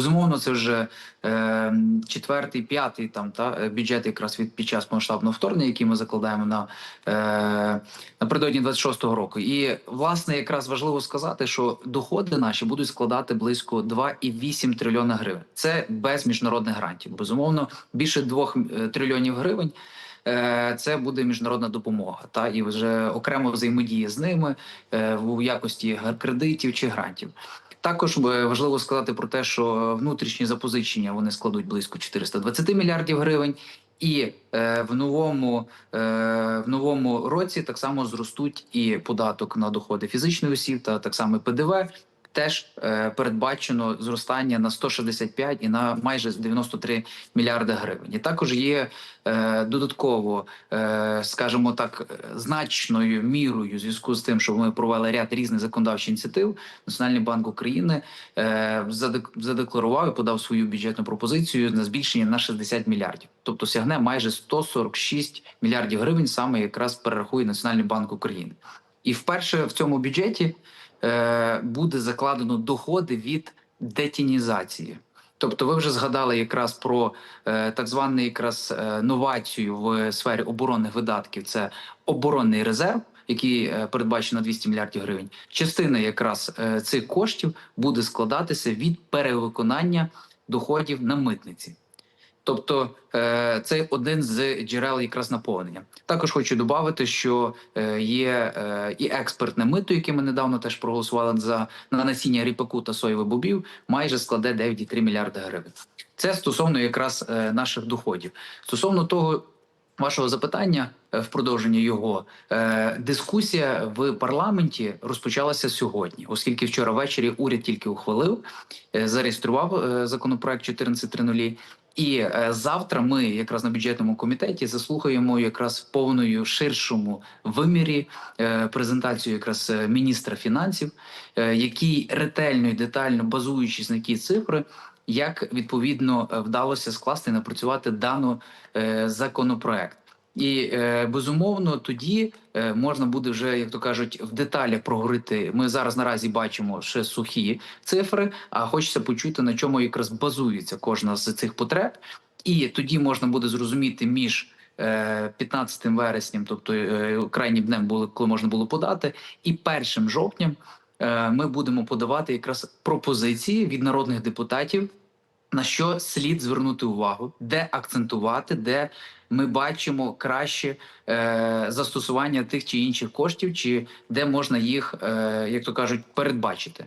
Безумовно, це вже е, четвертий, п'ятий там та е, бюджет якраз від під час масштабного вторгнення, який ми закладаємо на е, напередодні 26-го року. І власне якраз важливо сказати, що доходи наші будуть складати близько 2,8 трильйона гривень. Це без міжнародних грантів. Безумовно, більше 2 трильйонів гривень. е, Це буде міжнародна допомога, та і вже окремо взаємодія з ними е, в якості кредитів чи грантів. Також е, важливо сказати про те, що внутрішні запозичення вони складуть близько 420 мільярдів гривень, і е, в новому е, в новому році так само зростуть і податок на доходи фізичних осіб, та так само ПДВ. Теж е, передбачено зростання на 165 і на майже 93 мільярди гривень. І також є е, додатково, е, скажімо так, значною мірою в зв'язку з тим, що ми провели ряд різних законодавчих ініціатив. Національний банк України задекларував і подав свою бюджетну пропозицію на збільшення на 60 мільярдів, тобто сягне майже 146 мільярдів гривень. Саме якраз перерахує Національний банк України. І вперше в цьому бюджеті буде закладено доходи від детінізації. Тобто, ви вже згадали якраз про е, так звану якраз е, новацію в сфері оборонних видатків. Це оборонний резерв, який е, передбачено на 200 мільярдів гривень. Частина якраз е, цих коштів буде складатися від перевиконання доходів на митниці. Тобто е, це один з джерел якраз наповнення. Також хочу додати, що е, є е, і експертне мито, яке ми недавно теж проголосували за на насіння ріпаку та соєвих бобів, майже складе 9,3 мільярди гривень. Це стосовно якраз наших доходів. Стосовно того. Вашого запитання в продовження його дискусія в парламенті розпочалася сьогодні, оскільки вчора ввечері уряд тільки ухвалив, зареєстрував законопроект 14.00. І е, завтра ми якраз на бюджетному комітеті заслухаємо якраз в повною ширшому вимірі е, презентацію якраз е, міністра фінансів, який ретельно і детально базуючись на ті цифри, як відповідно вдалося скласти і напрацювати дану законопроект. І е, безумовно тоді е, можна буде вже, як то кажуть, в деталях проговорити. Ми зараз наразі бачимо ще сухі цифри, а хочеться почути на чому якраз базується кожна з цих потреб, і тоді можна буде зрозуміти між. е, 15 вереснем, тобто е, крайнім днем було, коли можна було подати, і 1 жовтням е, ми будемо подавати якраз пропозиції від народних депутатів, на що слід звернути увагу, де акцентувати, де ми бачимо краще е, застосування тих чи інших коштів, чи де можна їх, е, як то кажуть, передбачити.